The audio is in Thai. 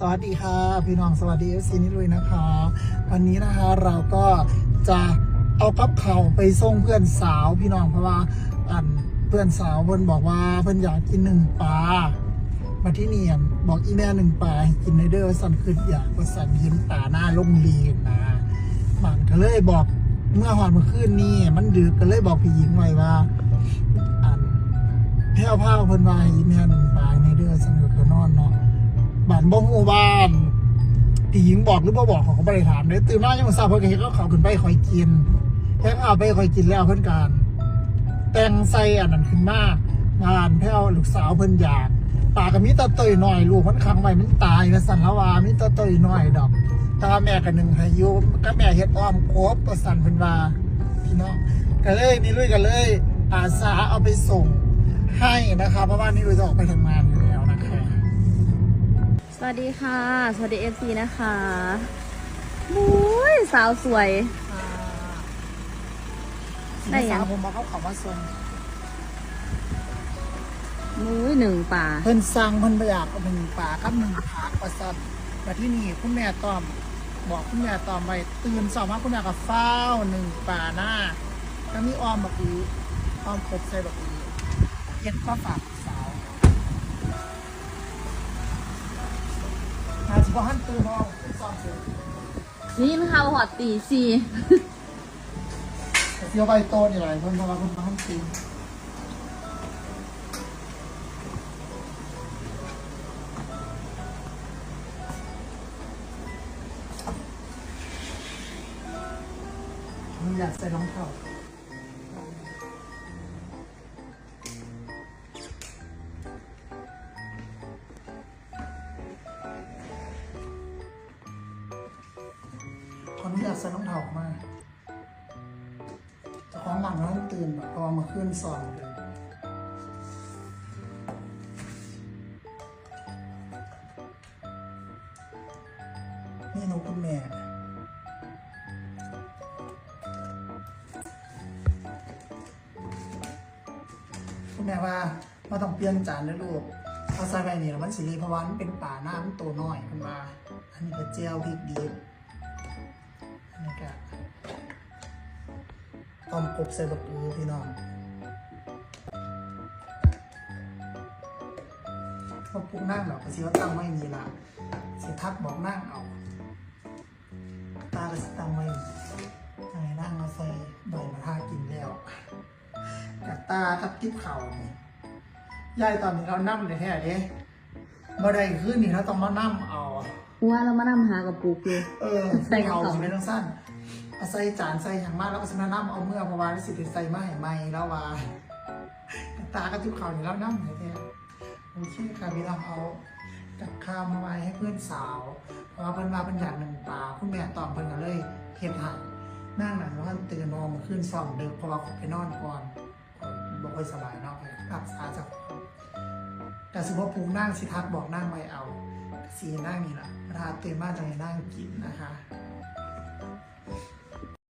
สวัสดีค่ะ พี่น้องสวัสดีเอฟซีนิลุยนะคะ วันนี้นะคะเราก็จะเอากับเข่าไปส่งเพื่อนสาวพี่น้องเพราะว่าอันเพื่อนสาวเพิ่นบอกว่าเพิ่นอยากกินหนึ่งปลามาที่นี่อั่นบอกอีแม่หนึ่งปลาให้กินในเด้อสันคืออยากว่าสันเห็นปลาหน้าลงเรียนนะมันก็เลยบอกเมื่อหอนเมื่อคืนนี้มันดึกก็เลยบอกพี่หญิงไว้ว่าอันแพ้วผ้าเพิ่นว่าให้แม่หนึ่ง บ่ฮู้บ้านพี่หญิงบอกหรือบ่บอกเขาก็บ่ได้ถามเด้ตื่นมายังบ่ทราเพิ่นก็เฮ็ดกับข้าวขึ้นไปคอยกินแพ้วผ้าไปคอยกินแล้วเพิ่นการแต่งใส่อันนั้นขึ้นมางานแพ้วลูกสาวเพิ่นอยากปากก็มีแตะเตยหน่อยลูกมันขังไว้มันตายนะสันละวามีแตะเตยหน่อยดอกตาแม่ก็หนึ่งให้อยู่ก็แม่เฮ็ดอ้อมโคบก็สั่นเพิ่นว่าพี่น้องก็เลยนี่ลุยก็เลย อาสาเอาไปส่งให้นะคะเพราะว่านี่เราจะออกไปทำงานอยู่แล้วนะคะ สวัสดีค่ะ สวัสดีเอฟซีนะคะมุ้ยสาวสวย ได้ยังสาวผมมาเขาเขามาส่งมุ้ยหนึ่งป่า เพิ่นสั่งเพิ่นไปอยากเอาหนึ่งป่ากับหนึ่งผักประสันมาที่นี่คุณแม่ตอม บอกคุณแม่ตอมไปตื่นสองมาคุณแม่กับเฝ้าวหนึ่งป่าหน้าแล้วมีออมบักอีออมครบใส่บักอีเย็ดก็ฝาก บหันตื่นมองสองเสือนี่มันข่าวหอดตีสี่เสียวใบโตนี่แหละเพิ่นเพราะว่าเพิ่นมาหันตื่นมันอยากใส่รองเท้า ออนุญาตใส่รองเท้าออกมาจะของหลังแล้วตื่นแบบพอมาขึ้นสอนเลยนี่นูคุณแม่คุณแม่ว่ามาต้องเปลี่ยนจานนะลูกเอาใส่ไปนี่แล้วมันสิรีเพราะว่ามันเป็นป่าน้ามันตัวน้อยคุณว่าอันนี้ก็เจียวพริกดิบอั นนี้ก็ต้มกบใส่บักอูพี่น้องพอปรุงนั่งเราก็สิว่าตั้งไว้นี่ละสิทักบอกนั่งเอาตาก็สิตั้งไว้ยังไงนั่งมาใส่ใบมาทากินแล้วกับตากับทิพเข่านี่ยายตอนนี้เรานั่งเลยแท้เด้บ่ได้ขึ้นนี่เราต้องมานั่งเอา ว่าเรามานำหากับปูคือเออใส่กระเขาเป๋าสิไม่ต้องสั้นเอาใส่จานใส่อย่างมากแล้วก็สมานั่งเอาเมื่อเพราะว่าสิได้ใส่มาให้ใหม่แล้วว่ากับตากับทิพเข่านี่เรานั่งเลยแท้โอเคค่ะพี่น้องเอากับข้าวมาไว้ให้เพื่อนสาวเพราะว่าเพิ่นมาเป็นอย่างหนึ่งปลาคุณแม่ตอบเพิ่นก็เลยเฮ็ดให้นั่งหนังแล้วมันตื่นนอนมาขึ้นซ่อมดึกเพราะว่าไปนอนก่อนบอกค่อยสบายเนาะไปรักษาจากแต่สมมติปรุงนั่งสิทักบอกนั่งไว้เอาสีนั่งนี่แหละ เวลาตื่นมาจะให้นั่งกินนะคะ